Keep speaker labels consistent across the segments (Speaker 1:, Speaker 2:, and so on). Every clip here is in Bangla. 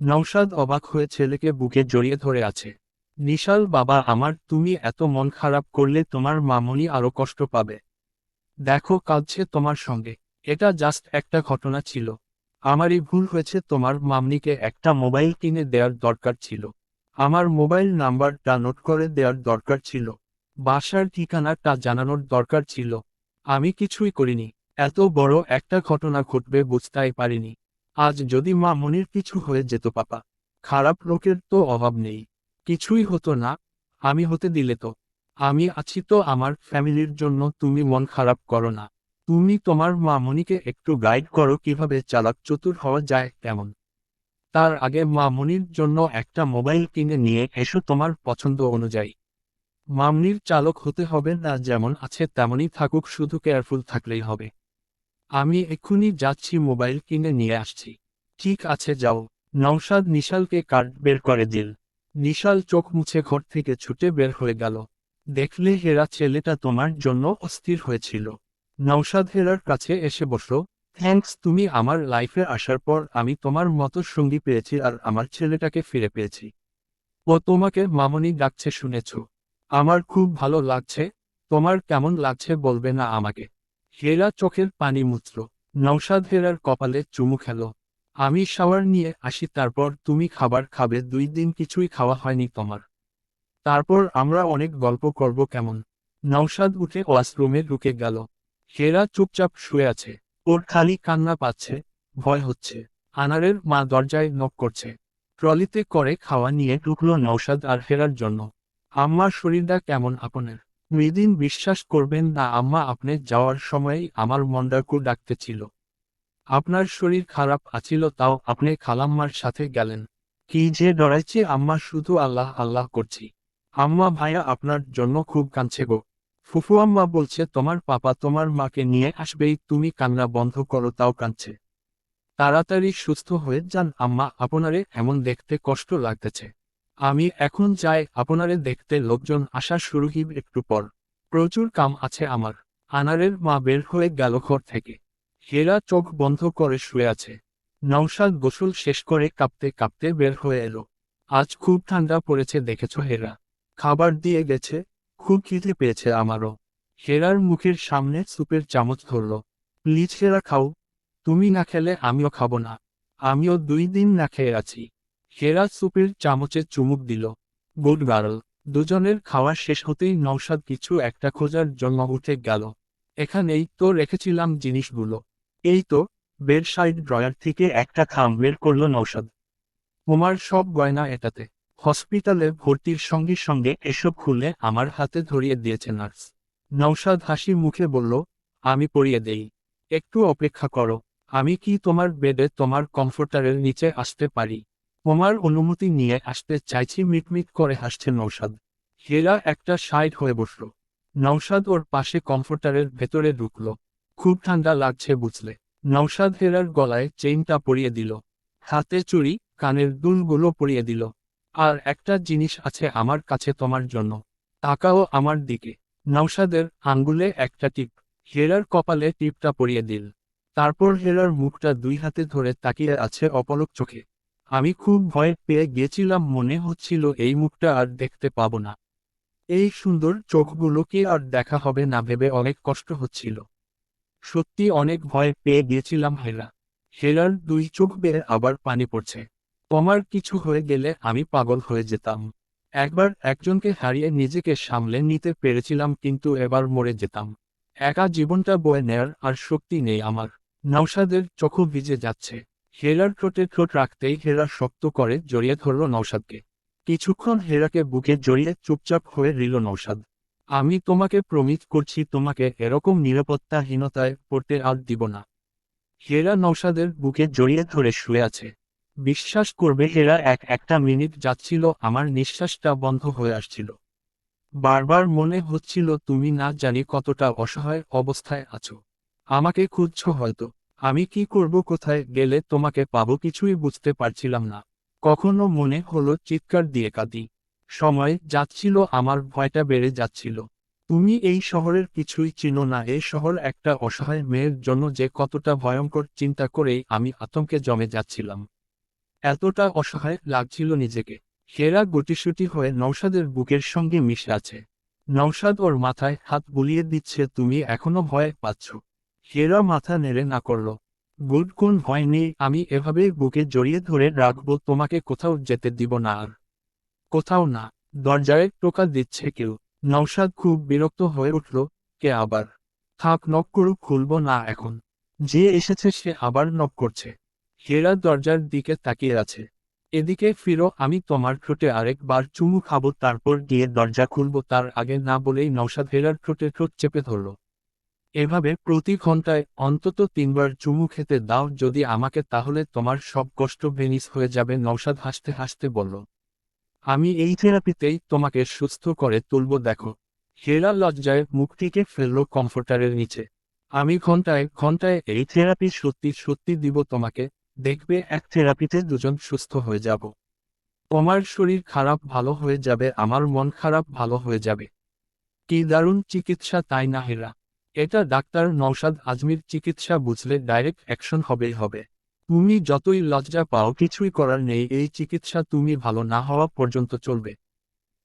Speaker 1: নৌশাদ অবাক হয়ে ছেলেকে বুকে জড়িয়ে ধরে আছে। নিশাল বাবা, আমার তুমি এত মন খারাপ করলে তোমার মামনি আরও কষ্ট পাবে। দেখো, কাঁদছে তোমার সঙ্গে। এটা জাস্ট একটা ঘটনা ছিল। আমারই ভুল হয়েছে, তোমার মামনিকে একটা মোবাইল কিনে দেওয়ার দরকার ছিল। আমার মোবাইল নাম্বারটা নোট করে দেওয়ার দরকার ছিল। বাসার ঠিকানাটা জানানোর দরকার ছিল। আমি কিছুই করিনি। এত বড় একটা ঘটনা ঘটবে বুঝতেই পারিনি। আজ যদি মা মনির কিছু হয়ে যেত, পাপা। খারাপ লোকের তো অভাব নেই। কিছুই হতো না। আমি হতে দিলে তো। আমি আছি তো আমার ফ্যামিলির জন্য, তুমি মন খারাপ করো না। তুমি তোমার মা মনিকে একটু গাইড করো, কীভাবে চালাক চতুর হওয়া যায় কেমন তার আগে মা মনির জন্য একটা মোবাইল কিনে নিয়ে এসো তোমার পছন্দ অনুযায়ী। মামনির চালক হতে হবে না, যেমন আছে তেমনই থাকুক, শুধু কেয়ারফুল থাকলেই হবে। আমি এক্ষুনি যাচ্ছি মোবাইল কিনে নিয়ে আসছি। ঠিক আছে, যাও। নৌশাদ নিশালকে কার্ড বের করে দিল। নিশাল চোখ মুছে ঘর থেকে ছুটে বের হয়ে গেল। দেখলে হেরা ছেলেটা তোমার জন্য অস্থির হয়েছিল। নৌশাদ হেরার কাছে এসে বসল, থ্যাঙ্কস, তুমি আমার লাইফে আসার পর আমি তোমার মতো সঙ্গী পেয়েছি আর আমার ছেলেটাকে ফিরে পেয়েছি। ও তোমাকে মামনি ডাকছে শুনেছ। আমার খুব ভালো লাগছে। তোমার কেমন লাগছে বলবে না আমাকে। হেরা চোখের পানি মুচল নৌসাদ হেরার কপালে চুমু খেল। আমি শাওয়ার নিয়ে আসি, তারপর তুমি খাবার খাবে, দুই দিন কিছুই খাওয়া হয়নি তোমার। তারপর আমরা অনেক গল্প করব কেমন। নৌসাদ উঠে ওয়াশরুমে ঢুকে গেল। হেরা চুপচাপ শুয়ে আছে। ওর খালি কান্না পাচ্ছে, ভয় হচ্ছে। আনারের মা দরজায় নক করছে। ট্রলিতে করে খাওয়া নিয়ে ঢুকলো নৌসাদ আর হেরার জন্য। আম্মার শরীরটা কেমন আপনার? মৃদিন বিশ্বাস করবেন না, আম্মা আপনি যাওয়ার সময়ই আমার মন্ডাকু ডাকতেছিল। আপনার শরীর খারাপ আছিল, তাও আপনি খালাম্মার সাথে গেলেন। কি যে ডরাইছে, আম্মা শুধু আল্লাহ আল্লাহ করছি। আম্মা ভাইয়া আপনার জন্য খুব কাঁদছে গো। ফুফু আম্মা বলছে, তোমার পাপা তোমার মাকে নিয়ে আসবেই, তুমি কান্না বন্ধ করো, তাও কাঁদছে। তাড়াতাড়ি সুস্থ হয়ে যান, আম্মা, আপনারে এমন দেখতে কষ্ট লাগতেছে। আমি এখন যাই, আপনারে দেখতে লোকজন আসা শুরু হিব একটু পর। প্রচুর কাম আছে আমার। আনারের মা বের হয়ে গেল ঘর থেকে। হেরা চোখ বন্ধ করে শুয়ে আছে। নৌশাদ গোসল শেষ করে কাঁপতে কাঁপতে বের হয়ে এলো। আজ খুব ঠান্ডা পড়েছে, দেখেছ হেরা? খাবার দিয়ে গেছে, খুব খিদে পেয়েছে আমারও। হেরার মুখের সামনে সুপের চামচ ধরল। প্লিজ হেরা খাও। তুমি না খেলে আমিও খাব না। আমিও দুই দিন না খেয়ে আছি। হেরা সুপের চামচে চুমুক দিল। গুড গার্ল, দুজনের খাওয়া শেষ হতেই নৌসাদ কিছু একটা খোঁজার জন্য উঠে গেল। এখানেই তো রেখেছিলাম জিনিসগুলো। এই তো বেড সাইড ড্রয়ার থেকে একটা খাম বের করল নৌসাদ তোমার সব গয়না এটাতে। হসপিটালে ভর্তির সঙ্গে সঙ্গে এসব খুলে আমার হাতে ধরিয়ে দিয়েছে নার্স। নৌসাদ হাসি মুখে বলল, আমি পরিয়ে দেই। একটু অপেক্ষা করো। আমি কি তোমার বেডে তোমার কমফোর্টারের নিচে আসতে পারি? তোমার অনুমতি নিয়ে আসতে চাইছি, মিটমিট করে হাসছে নৌসাদ হেরা একটা সাইড হয়ে বসল। নৌসাদ ওর পাশে কমফোর্টারের ভেতরে ঢুকল। খুব ঠান্ডা লাগছে বুঝলে। নৌসাদ হেরার গলায় চেইনটা পরিয়ে দিল। হাতে চুড়ি, কানের দুলগুলো পরিয়ে দিল। আর একটা জিনিস আছে আমার কাছে তোমার জন্য। তাকাও আমার দিকে। নৌসাদের আঙ্গুলে একটা টিপ। হেরার কপালে টিপটা পরিয়ে দিল। তারপর হেরার মুখটা দুই হাতে ধরে তাকিয়ে আছে অপলক চোখে। আমি খুব ভয় পেয়ে গিয়েছিলাম মনে হচ্ছিল এই মুখটা আর দেখতে পাব না। এই সুন্দর চোখগুলোকে আর দেখা হবে না ভেবে অনেক কষ্ট হচ্ছিল। সত্যি অনেক ভয় পেয়ে গিয়েছিলাম হেরা। হেরার দুই চোখ বেয়ে আবার পানি পড়ছে। তোমার কিছু হয়ে গেলে আমি পাগল হয়ে যেতাম। একবার একজনকে হারিয়ে নিজেকে সামলে নিতে পেরেছিলাম, কিন্তু এবার মরে যেতাম। একা জীবনটা বয়ে নেয়ার আর শক্তি নেই আমার। নৌসাদের চোখও ভিজে যাচ্ছে। হেরার ঠোঁটে ঠোঁট রাখতেই হেরা শক্ত করে জড়িয়ে ধরল নৌসাদকে কিছুক্ষণ হেরাকে বুকে জড়িয়ে চুপচাপ হয়ে রইল নৌসাদ আমি তোমাকে প্রমিত করছি, তোমাকে এরকম নিরাপত্তাহীনতায় পড়তে আর দিব না। হেরা নৌসাদের বুকে জড়িয়ে ধরে শুয়ে আছে। বিশ্বাস করবে, হেরা এক একটা মিনিট যাচ্ছিল, আমার নিঃশ্বাসটা বন্ধ হয়ে আসছিল। বারবার মনে হচ্ছিল, তুমি না জানি কতটা অসহায় অবস্থায় আছো। আমাকে খুঁজছ হয়তো। আমি কি করব কোথায় গেলে তোমাকে পাবো কিছুই বুঝতে পারছিলাম না। কখনো মনে হলো চিৎকার দিয়ে কাঁদি। সময় যাচ্ছিল, আমার ভয়টা বেড়ে যাচ্ছিল। তুমি এই শহরের কিছুই চিনো না এই শহর একটা অসহায় মেয়ের জন্য যে কতটা ভয়ঙ্কর চিন্তা করেই আমি আতঙ্কে জমে যাচ্ছিলাম। এতটা অসহায় লাগছিল নিজেকে। হেরা গুটিসুটি হয়ে নৌসাদের বুকের সঙ্গে মিশে আছে। নৌসাদ ওর মাথায় হাত বুলিয়ে দিচ্ছে, তুমি এখনও ভয় পাচ্ছ। হেরা মাথা নেড়ে না করল। গুড কোন ভয় নেই আমি এভাবেই বুকে জড়িয়ে ধরে রাখব, তোমাকে কোথাও যেতে দিব না আর। কোথাও না, দরজায় টোকা দিচ্ছে কেউ। নৌসাদ খুব বিরক্ত হয়ে উঠল, কে আবার? থাক, নক করুক, খুলব না এখন। যে এসেছে, সে আবার নক করছে। হেরা দরজার দিকে তাকিয়ে আছে। এদিকে ফিরো, আমি তোমার ঠোঁটে আরেকবার চুমু খাব, তারপর গিয়ে দরজা খুলবো, তার আগে না বলেই নৌসাদ হেরার ঠোঁটে ঠোঁট চেপে ধরল। এভাবে প্রতি ঘন্টায় অন্তত তিনবার চুমু খেতে দাও যদি আমাকে তাহলে তোমার সব কষ্ট ভেনিস হয়ে যাবে নৌসাদ হাসতে হাসতে বলল। আমি এই থেরাপিতেই তোমাকে সুস্থ করে তুলব, দেখো। হেরা লজ্জায় মুখটিকে ফেলল কমফোর্টারের নিচে। আমি ঘন্টায় ঘন্টায় এই থেরাপি সত্যি সত্যি দিব তোমাকে, দেখবে এক থেরাপিতে দুজন সুস্থ হয়ে যাব। তোমার শরীর খারাপ ভালো হয়ে যাবে, আমার মন খারাপ ভালো হয়ে যাবে। কি দারুণ চিকিৎসা, তাই না হেরা? এটা ডাক্তার নৌসাদ আজমির চিকিৎসা বুঝলে ডাইরেক্ট অ্যাকশন হবেই হবে। তুমি যতই লজ্জা পাও, কিছুই করার নেই, এই চিকিৎসা তুমি ভালো না হওয়া পর্যন্ত চলবে।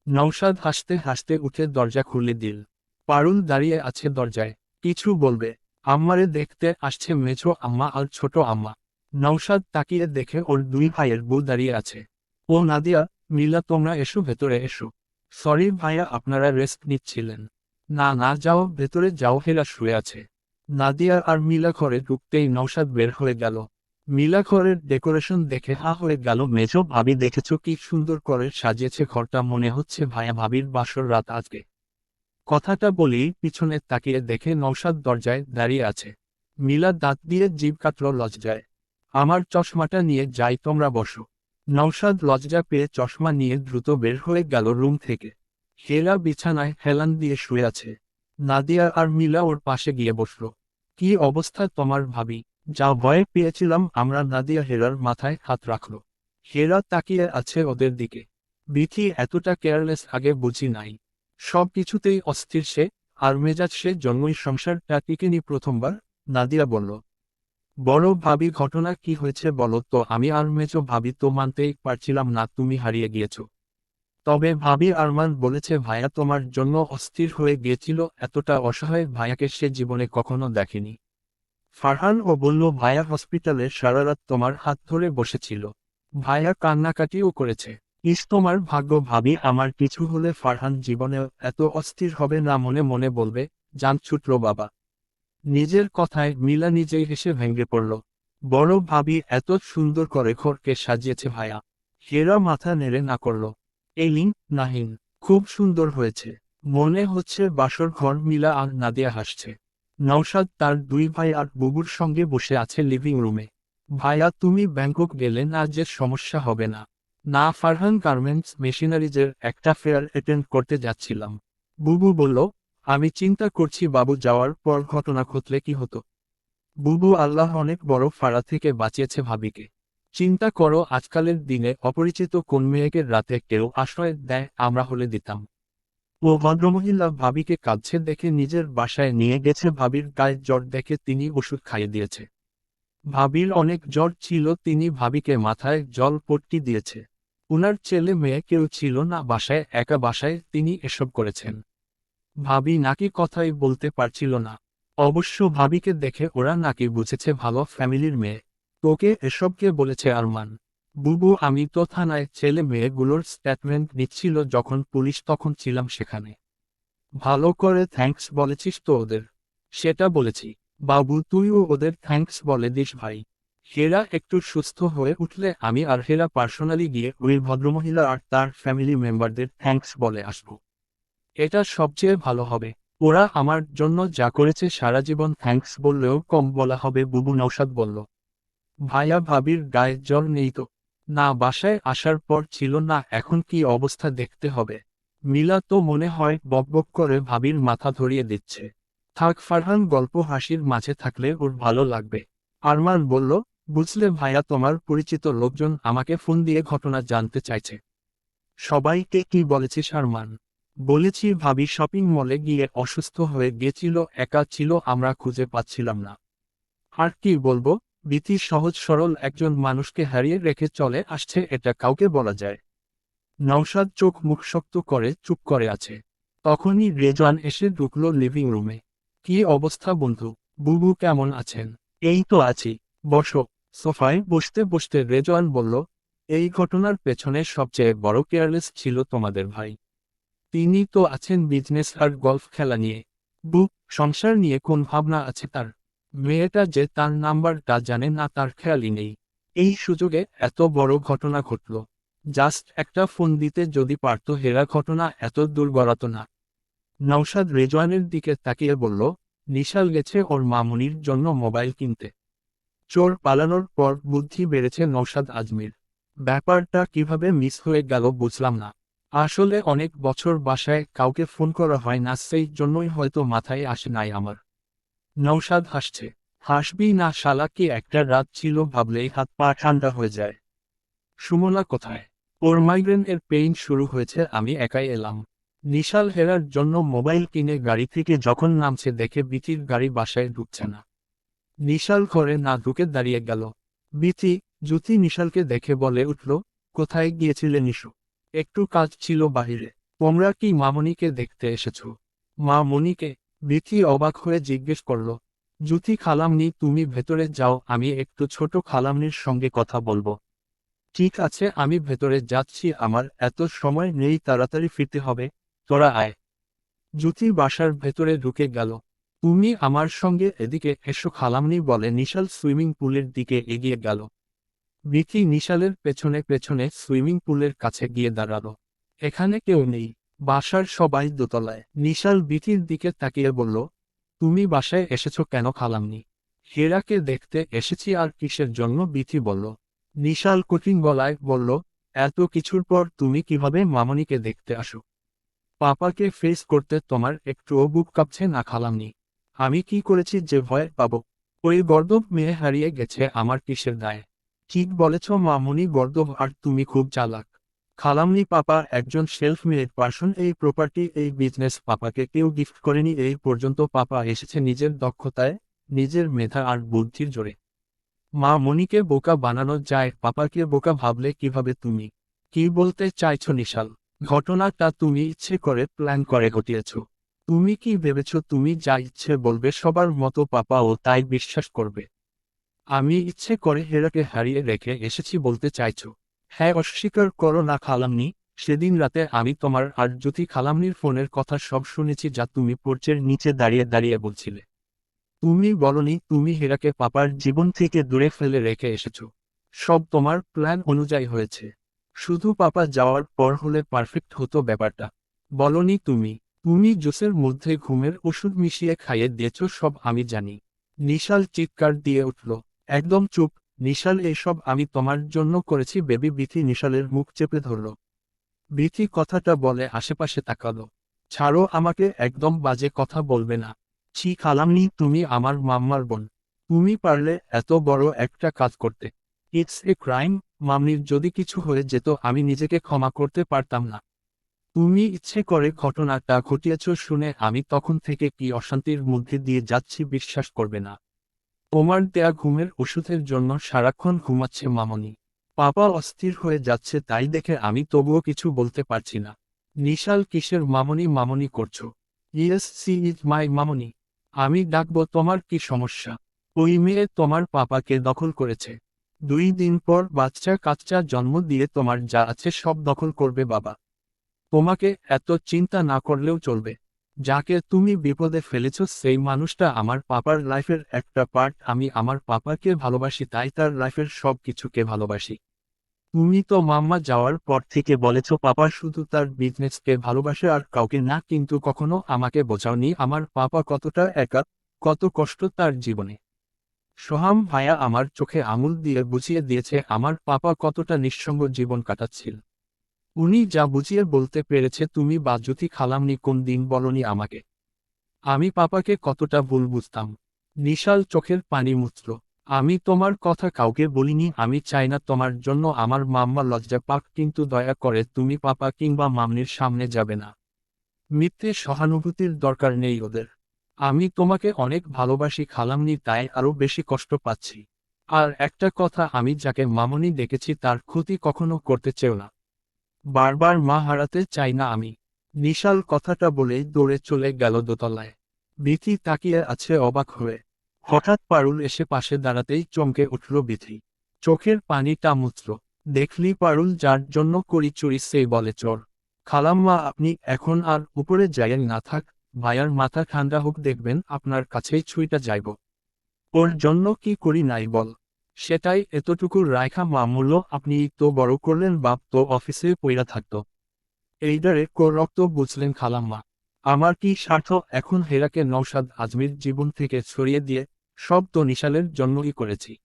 Speaker 1: নৌসাদ হাসতে হাসতে উঠে দরজা খুলে দিল। পারুল দাঁড়িয়ে আছে দরজায়। কিছু বলবে? আম্মারে দেখতে আসছে মেঝো আম্মা আর ছোট আম্মা। নৌসাদ তাকিয়ে দেখে ওর দুই ভাইয়ের বউ দাঁড়িয়ে আছে। ও নাদিয়া, মিলা তোমরা এসো, ভেতরে এসো। সরি ভাইয়া, আপনারা রেস্ট নিচ্ছিলেন। না না, যাও, ভেতরে যাও হেরা শুয়ে আছে। নাদিয়া আর মিলা ঘরে ঢুকতেই নৌসাদ বের হয়ে গেল। মিলা ঘরের ডেকোরেশন দেখে হা হয়ে গেল, মেজো ভাবি, দেখেছ কি সুন্দর করে সাজিয়েছে ঘরটা? মনে হচ্ছে ভাইয়া ভাবির বাসর রাত আজকে। কথাটা বলি পিছনে তাকিয়ে দেখে নৌসাদ দরজায় দাঁড়িয়ে আছে। মিলা দাঁত দিয়ে জিভ কাটল লজ্জায়। আমার চশমাটা নিয়ে যাই, তোমরা বসো। নৌসাদ লজ্জা পেয়ে চশমা নিয়ে দ্রুত বের হয়ে গেল রুম থেকে। হেরা বিছানায় হেলান দিয়ে শুয়ে আছে। নাদিয়া আর মিলা ওর পাশে গিয়ে বসল। কি অবস্থা তোমার ভাবি? যা ভয়ে পেয়েছিলাম আমরা নাদিয়া হেরার মাথায় হাত রাখল। হেরা তাকিয়ে আছে ওদের দিকে। বিথি এতটা কেয়ারলেস আগে বুঝি নাই। সব কিছুতেই অস্থির সে আর মেজাজ সে জন্মই সংসারটা টিকেনি প্রথমবার? নাদিয়া বলল। বড় ভাবি, ঘটনা কি হয়েছে বলো তো? আমি আর মেজো ভাবি তো মানতেই পারছিলাম না, তুমি হারিয়ে গিয়েছ। তবে ভাবি আরমান বলেছে ভাইয়া তোমার জন্য অস্থির হয়ে গিয়েছিল। এতটা অসহায় ভাইয়াকে সে জীবনে কখনো দেখেনি। ফারহান ও বলল ভাইয়া হসপিটালে সারা রাত তোমার হাত ধরে বসেছিল। ভাইয়া কান্নাকাটিও করেছে। ইস তোমার ভাগ্য ভাবি, আমার কিছু হলে ফারহান জীবনে এত অস্থির হবে না মনে মনে বলবে, জান ছুটল বাবা। নিজের কথায় মিলা নিজেই হেসে ভেঙে পড়ল। বড় ভাবি, এত সুন্দর করে ঘরকে সাজিয়েছে ভাইয়া হেরা মাথা নেড়ে না করল। এলিন নাহিন খুব সুন্দর হয়েছে। মনে হচ্ছে বাসর ঘর মিলা আর নাদিয়া হাসছে। নৌসাদ তার দুই ভাই আর বুবুর সঙ্গে বসে আছে লিভিং রুমে ভাইয়া, তুমি ব্যাংকক গেলে না যে সমস্যা হবে না। না, ফারহান গার্মেন্টস মেশিনারিজের একটা ফেয়ার অ্যাটেন্ড করতে যাচ্ছিলাম। বুবু বলল, আমি চিন্তা করছি বাবু যাওয়ার পর ঘটনা ঘটলে কি হতো? বুবু আল্লাহ অনেক বড় ফাড়া থেকে বাঁচিয়েছে ভাবিকে। চিন্তা করো, আজকালের দিনে অপরিচিত কোন মেয়েকে রাতে কেউ আশ্রয় দেয়, আমরা হলে দিতাম। ও ভদ্রমহিলা ভাবিকে কাঁদছে দেখে নিজের বাসায় নিয়ে গেছে ভাবির গায়ে জ্বর দেখে তিনি ওষুধ খাইয়ে দিয়েছে। ভাবির অনেক জ্বর ছিল, তিনি ভাবিকে মাথায় জল পট্টি দিয়েছে। উনার ছেলে মেয়ে কেউ ছিল না, বাসায়, একা বাসায় তিনি এসব করেছেন। ভাবি নাকি কথাই বলতে পারছিল না। অবশ্য ভাবিকে দেখে ওরা নাকি বুঝেছে ভালো ফ্যামিলির মেয়ে। তোকে এসবকে বলেছে আরমান। বুবু, আমি তো থানায় ছেলে মেয়েগুলোর স্টেটমেন্ট নিচ্ছিল যখন পুলিশ তখন ছিলাম সেখানে। ভালো করে থ্যাঙ্কস বলেছিস তো ওদের। সেটা বলেছি। বাবু, তুইও ওদের থ্যাঙ্কস বলে দিস ভাই। হেরা একটু সুস্থ হয়ে উঠলে আমি আর হেরা পার্সোনালি গিয়ে ওই ভদ্রমহিলা আর তার ফ্যামিলি মেম্বারদের থ্যাঙ্কস বলে আসব। এটা সবচেয়ে ভালো হবে। ওরা আমার জন্য যা করেছে সারা জীবন থ্যাঙ্কস বললেও কম বলা হবে, বুবু নৌসাদ বলল। ভাইয়া ভাবির গায়ে জল নেই তো। না, বাসায় আসার পর ছিল না, এখন কি অবস্থা দেখতে হবে। মিলা তো মনে হয় বকবক করে ভাবির মাথা ধরিয়ে দিচ্ছে। থাক, ফারহান গল্প হাসির মাঝে থাকলে ওর ভালো লাগবে। আরমান বলল, বুঝলে ভাইয়া তোমার পরিচিত লোকজন আমাকে ফোন দিয়ে ঘটনা জানতে চাইছে। সবাইকে কি বলেছিস আরমান? বলেছি, ভাবি শপিং মলে গিয়ে অসুস্থ হয়ে গেছিল, একা ছিল, আমরা খুঁজে পাচ্ছিলাম না। আর কি বলব? বিতি সহজ সরল একজন মানুষকে হারিয়ে রেখে চলে আসছে এটা কাউকে বলা যায়। নওশাদ চোখ মুখ শক্ত করে চুপ করে আছে। তখনই রেজওয়ান এসে ঢুকলো লিভিং রুমে কি অবস্থা বন্ধু? বুবু কেমন আছেন? এই তো আছি। বসো। সোফায় বসতে বসতে রেজওয়ান বলল, এই ঘটনার পেছনে সবচেয়ে বড় কেয়ারলেস ছিল তোমাদের ভাই। তিনি তো আছেন বিজনেস আর গলফ খেলা নিয়ে। বুক সংসার নিয়ে কোন ভাবনা আছে তার? মেয়েটা যে তার নাম্বারটা জানে না তার খেয়ালই নেই। এই সুযোগে এত বড় ঘটনা ঘটল। জাস্ট একটা ফোন দিতে যদি পারত হেরা ঘটনা এত দূর না। নৌসাদ রেজওয়ানের দিকে তাকিয়ে বলল, নিশাল গেছে ওর মামুনির জন্য মোবাইল কিনতে। চোর পালানোর পর বুদ্ধি বেড়েছে নৌসাদ আজমির। ব্যাপারটা কীভাবে মিস হয়ে গেল বুঝলাম না। আসলে অনেক বছর বাসায় কাউকে ফোন করা হয় না, সেই জন্যই হয়তো মাথায় আসে নাই আমার। নৌসাদ হাসছে। হাসবি না শালা কি একটা রাত ছিল ভাবলেই হাত পা ঠান্ডা হয়ে যায়। সুমলা কোথায়? ওর মাইগ্রেন এর পেইন শুরু হয়েছে, আমি একাই এলাম। নিশাল হেরার জন্য মোবাইল কিনে গাড়ি থেকে যখন নামছে দেখে বিতির গাড়ি বাসায় ঢুকছে না। নিশাল ঘরে না ঢুকে দাঁড়িয়ে গেল। বিতি জ্যোতি নিশালকে দেখে বলে উঠল, কোথায় গিয়েছিলে নিশু? একটু কাজ ছিল বাহিরে। তোমরা কি মামনিকে দেখতে এসেছ? মা মনিকে বিথি অবাক হয়ে জিজ্ঞেস করল, জ্যোতি খালামনি, তুমি ভেতরে যাও, আমি একটু ছোট খালামনির সঙ্গে কথা বলব। ঠিক আছে, আমি ভেতরে যাচ্ছি, আমার এত সময় নেই, তাড়াতাড়ি ফিরতে হবে, তোরা আয় জ্যোতি বাসার ভেতরে ঢুকে গেল। তুমি আমার সঙ্গে এদিকে এসো, খালামনি বলে নিশাল সুইমিং পুলের দিকে এগিয়ে গেল। বিথি নিশালের পেছনে পেছনে সুইমিং পুলের কাছে গিয়ে দাঁড়াল। এখানে কেউ নেই। বাসার সবাই দোতলায়। নিশাল বিথির দিকে তাকিয়ে বলল, তুমি বাসায় এসেছ কেন খালামনি হেরাকে দেখতে এসেছি আর কিসের জন্য? বিথি বলল। নিশাল কঠিন গলায় বলল, এত কিছুর পর তুমি কীভাবে মামনিকে দেখতে আসো? পাপাকে ফেস করতে তোমার একটুও বুক কাঁপছে না খালামনি আমি কি করেছি যে ভয় পাবো? ওই গর্দব মেয়ে হারিয়ে গেছে আমার কিসের দায়। ঠিক বলেছ মামনি গর্দব আর তুমি খুব চালাক। খালামনি পাপা একজন সেলফ মেড পার্সন এই প্রপার্টি এই বিজনেস পাপাকে কেউ গিফট করেনি, এই পর্যন্ত পাপা এসেছে নিজের দক্ষতায়, নিজের মেধা আর বুদ্ধির জোরে। মা মনিকে বোকা বানানো যায়, পাপাকে বোকা ভাবলে কীভাবে তুমি? কি বলতে চাইছ নিশাল? ঘটনাটা তুমি ইচ্ছে করে প্ল্যান করে ঘটিয়েছ। তুমি কি ভেবেছ তুমি যা ইচ্ছে বলবে সবার মতো পাপাও তাই বিশ্বাস করবে? আমি ইচ্ছে করে হেরাকে হারিয়ে রেখে এসেছি বলতে চাইছো। হ্যাঁ অস্বীকার করো না খালামনি। সেদিন রাতে আমি তোমার আর জ্যোতি খালামনির ফোনের কথা সব শুনেছি যা তুমি পোর্চের নিচে দাঁড়িয়ে দাঁড়িয়ে বলছিলে। তুমি বলনি, তুমি হেরাকে পাপার জীবন থেকে দূরে ফেলে রেখে এসেছ। সব তোমার প্ল্যান অনুযায়ী হয়েছে। শুধু পাপা যাওয়ার পর হলে পারফেক্ট হতো ব্যাপারটা। বলনি তুমি তুমি জোসের মধ্যে ঘুমের ওষুধ মিশিয়ে খাইয়ে দিয়েছ সব আমি জানি। নিশাল চিৎকার দিয়ে উঠল, একদম চুপ। নিশাল, এসব আমি তোমার জন্য করেছি। বেবি বিথি নিশালের মুখ চেপে ধরল। বিথি কথাটা বলে আশেপাশে তাকালো। ছাড়ো আমাকে, একদম বাজে কথা বলবে না। ছি, খালামনি, তুমি আমার মাম্মার বোন। তুমি পারলে এত বড় একটা কাজ করতে। ইটস এ ক্রাইম, মামনির যদি কিছু হয়ে যেত, আমি নিজেকে ক্ষমা করতে পারতাম না। তুমি ইচ্ছে করে ঘটনাটা ঘটিয়েছ শুনে আমি তখন থেকে কি অশান্তির মধ্যে দিয়ে যাচ্ছি বিশ্বাস করবে না। তোমার দেয়া ঘুমের ওষুধের জন্য সারাক্ষণ ঘুমাচ্ছে মামনি। পাপা অস্থির হয়ে যাচ্ছে তাই দেখে আমি তবুও কিছু বলতে পারছি না। নিশাল কিসের মামনি মামনি করছ? ইয়েস, সি ইজ মাই মামনি। আমি ডাকবো, তোমার কি সমস্যা? ওই মেয়ে তোমার পাপাকে দখল করেছে। দুই দিন পর বাচ্চা কাচ্চা জন্ম দিয়ে তোমার যা আছে সব দখল করবে বাবা। তোমাকে এত চিন্তা না করলেও চলবে। যাকে তুমি বিপদে ফেলেছ, সেই মানুষটা আমার পাপার লাইফের একটা পার্ট আমি আমার পাপাকে ভালোবাসি, তাই তার লাইফের সব কিছুকে ভালোবাসি। তুমি তো মাম্মা, যাওয়ার পর থেকে বলেছ, পাপা শুধু তার বিজনেসকে ভালোবাসে আর কাউকে না, কিন্তু কখনো আমাকে বোঝাওনি। আমার পাপা কতটা একা, কত কষ্ট তার জীবনে। সোহাম ভাইয়া আমার চোখে আঙুল দিয়ে বুঝিয়ে দিয়েছে, আমার পাপা কতটা নিঃসঙ্গ জীবন কাটাচ্ছিল। উনি যা বুঝিয়ে বলতে পেরেছে তুমি বা জ্যোতি খালামনি কোন দিন বলনি আমাকে। আমি পাপাকে কতটা ভুল বুঝতাম। নিশাল চোখের পানি মুছল আমি তোমার কথা কাউকে বলিনি, আমি চাই না তোমার জন্য আমার মাম্মা লজ্জা পাক, কিন্তু দয়া করে তুমি পাপা কিংবা মামনির সামনে যাবে না। মিথ্যে সহানুভূতির দরকার নেই ওদের। আমি তোমাকে অনেক ভালোবাসি খালামনি, তাই আরও বেশি কষ্ট পাচ্ছি। আর একটা কথা আমি যাকে মামনি দেখেছি তার ক্ষতি কখনো করতে চেও না। বারবার মা হারাতে চাই না আমি। নিশাল কথাটা বলেই দৌড়ে চলে গেল দোতলায়। বিথি তাকিয়ে আছে অবাক হয়ে। হঠাৎ পারুল এসে পাশে দাঁড়াতেই চমকে উঠল বিথি। চোখের পানিটা মুচল দেখলি পারুল, যার জন্য করি চুরি সেই বলে চোর। খালাম্মা, আপনি এখন আর উপরে যাইয়েন না থাক। ভাইয়ার মাথা ঠান্ডা হোক, দেখবেন আপনার কাছেই ছুঁইটা যাইব। ওর জন্য কি করি নাই বল। সেটাই এতটুকু রায়খা মামুল্য, আপনি তো বড় করলেন বাপ, তো অফিসে পইরা থাকতো। এইডারে রক্ত বুঝলেন খালাম্মা? আমার কি স্বার্থ? এখন হেরাকে নৌসাদ আজমির জীবন থেকে ছড়িয়ে দিয়ে সব তো নিশালের জন্মই করেছি।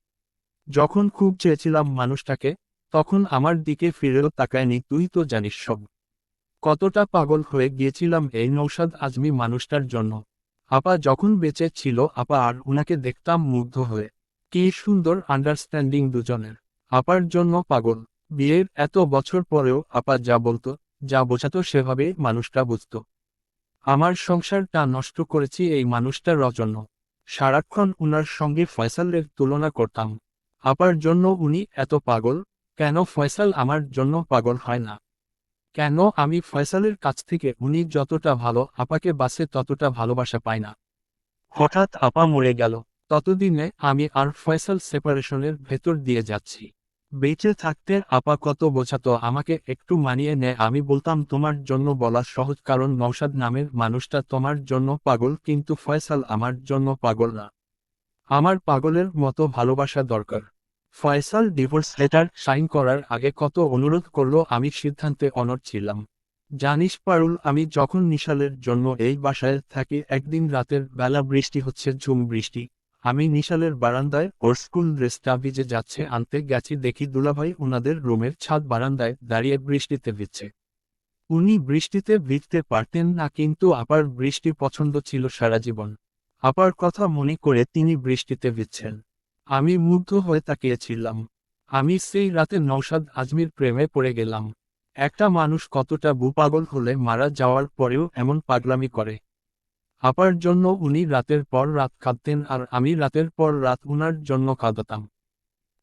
Speaker 1: যখন খুব চেয়েছিলাম মানুষটাকে, তখন আমার দিকে ফিরেও তাকায়নি, তুই তো জানিস সব। কতটা পাগল হয়ে গিয়েছিলাম এই নৌসাদ আজমি মানুষটার জন্য। আপা যখন বেঁচে ছিল, আপা আর উনাকে দেখতাম মুগ্ধ হয়ে। কি সুন্দর আন্ডারস্ট্যান্ডিং দুজনের। আপার জন্য পাগল। বিয়ের এত বছর পরেও আপা যা বলতো, যা বোঝাতো সেভাবে মানুষটা বুঝত। আমার সংসারটা নষ্ট করেছি এই মানুষটার জন্য। সারাক্ষণ উনার সঙ্গে ফয়সালের তুলনা করতাম। আপার জন্য উনি এত পাগল, কেন ফয়সাল আমার জন্য পাগল হয় না? কেন আমি ফয়সালের কাছ থেকে উনি যতটা ভালো, আপাকে বাসে ততটা ভালোবাসা পাই না? হঠাৎ আপা মরে গেল। ততদিনে আমি আর ফয়সাল সেপারেশনের ভেতর দিয়ে যাচ্ছি। বেঁচে থাকতে আপা কত বোঝাতো আমাকে একটু মানিয়ে নেয় আমি বলতাম তোমার জন্য বলা সহজ, কারণ নৌসাদ নামের মানুষটা তোমার জন্য পাগল, কিন্তু ফয়সাল আমার জন্য পাগল না। আমার পাগলের মতো ভালোবাসা দরকার। ফয়সাল ডিভোর্স লেটার সাইন করার আগে কত অনুরোধ করল, আমি সিদ্ধান্তে অনড় ছিলাম। জানিস পারুল, আমি যখন নিশালের জন্য এই বাসায় থাকি, একদিন রাতের বেলা বৃষ্টি হচ্ছে, ঝুম বৃষ্টি। আমি নিশালের বারান্দায় ওর স্কুল ড্রেসটা ভিজে যাচ্ছে আনতে গেছি দেখি দুলাভাই ওনাদের রুমের ছাদ বারান্দায় দাঁড়িয়ে বৃষ্টিতে ভিজছে। উনি বৃষ্টিতে ভিজতে পারতেন না কিন্তু আপার বৃষ্টি পছন্দ ছিল সারা জীবন। আপার কথা মনে করে তিনি বৃষ্টিতে ভিজছেন। আমি মুগ্ধ হয়ে তাকিয়েছিলাম। আমি সেই রাতে নৌসাদ আজমির প্রেমে পড়ে গেলাম। একটা মানুষ কতটা বুপাগল হলে মারা যাওয়ার পরেও এমন পাগলামি করে। আপার জন্য উনি রাতের পর রাত কাঁদতেন আর আমি রাতের পর রাত উনার জন্য কাঁদতাম।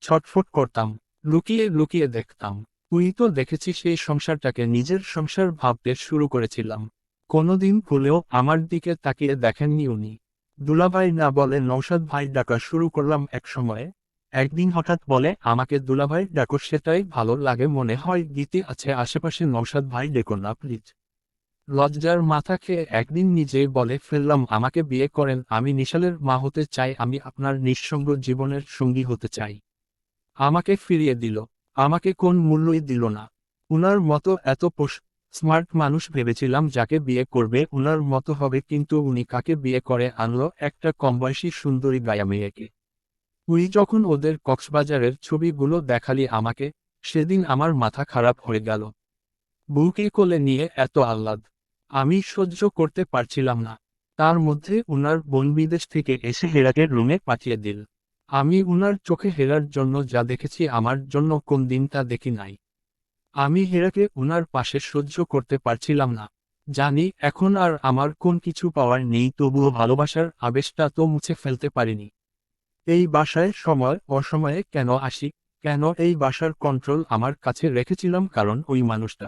Speaker 1: ছটফট করতাম, লুকিয়ে লুকিয়ে দেখতাম। তুই তো দেখেছি সেই সংসারটাকে, নিজের সংসার ভাবতে শুরু করেছিলাম। কোনোদিন ভুলেও আমার দিকে তাকিয়ে দেখেননি উনি। দুলাভাই না বলে নৌসাদ ভাই ডাকা শুরু করলাম এক সময়ে। একদিন হঠাৎ বলে, আমাকে দুলাভাই ডাকো, সেটাই ভালো লাগে মনে হয়, গীতি আছে, আশেপাশে নৌসাদ ভাই ডেকো না প্লিজ লজ্জার মাথা খেয়ে একদিন নিজেই বলে ফেললাম, আমাকে বিয়ে করেন, আমি নিশালের মা হতে চাই, আমি আপনার নিঃসঙ্গ জীবনের সঙ্গী হতে চাই। আমাকে ফিরিয়ে দিল। আমাকে কোন মূল্যই দিল না। উনার মতো এত পোষ, স্মার্ট মানুষ ভেবেছিলাম যাকে বিয়ে করবে, উনার মতো হবে কিন্তু উনি কাকে বিয়ে করে আনলো, একটা কমবয়সী সুন্দরী গায়া মেয়েকে। উনি যখন ওদের কক্সবাজারের ছবিগুলো দেখালি আমাকে, সেদিন আমার মাথা খারাপ হয়ে গেল। বউকে কোলে নিয়ে এত আহ্লাদ। আমি সহ্য করতে পারছিলাম না। তার মধ্যে উনার বোন বিদেশ থেকে এসে হেরাকে রুমে পাঠিয়ে দিল। আমি উনার চোখে হেরার জন্য যা দেখেছি আমার জন্য কোন দিন তা দেখি নাই। আমি হেরাকে উনার পাশে সহ্য করতে পারছিলাম না। জানি এখন আর আমার কোন কিছু পাওয়ার নেই, তবুও ভালোবাসার আবেশটা তো মুছে ফেলতে পারিনি। এই বাসায় সময় অসময়ে কেন আসি? কেন এই বাসার কন্ট্রোল আমার কাছে রেখেছিলাম কারণ ওই মানুষটা?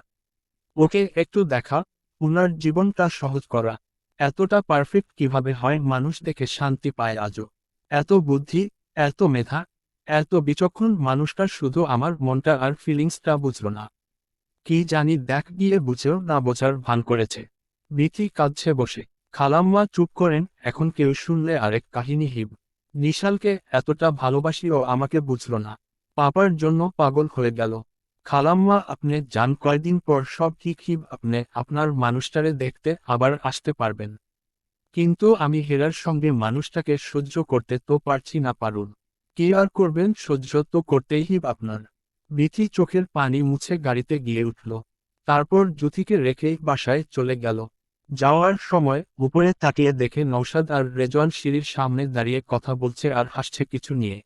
Speaker 1: ওকে একটু দেখা উনার জীবনটা সহজ করা। এতটা পারফেক্ট কীভাবে হয় মানুষ দেখে শান্তি পায় আজও। এত বুদ্ধি, এত মেধা, এত বিচক্ষণ মানুষটা শুধু আমার মনটা আর ফিলিংসটা বুঝল না। কি জানি দেখ গিয়ে বুঝেও না বোঝার ভান করেছে। বিথি কাঁদছে বসে। খালাম্মা চুপ করেন, এখন কেউ শুনলে আরেক কাহিনী হিব। নিশালকে এতটা ভালোবাসিও আমাকে বুঝল না। পাপার জন্য পাগল হয়ে গেল। খালাম্মা, আপনি যান, কয়দিন পর সব ঠিক হিব, আপনি আপনার মানুষটারে দেখতে আবার আসতে পারবেন। কিন্তু আমি হেরার সঙ্গে মানুষটাকে সহ্য করতে তো পারছি না পারুন কে আর করবেন, সহ্য তো করতেই হিব আপনার। বিথি চোখের পানি মুছে গাড়িতে গিয়ে উঠল। তারপর জুথিকে রেখেই বাসায় চলে গেল। যাওয়ার সময় উপরে তাকিয়ে দেখে নৌসাদ আর রেজওয়ান সিঁড়ির সামনে দাঁড়িয়ে কথা বলছে আর হাসছে কিছু নিয়ে।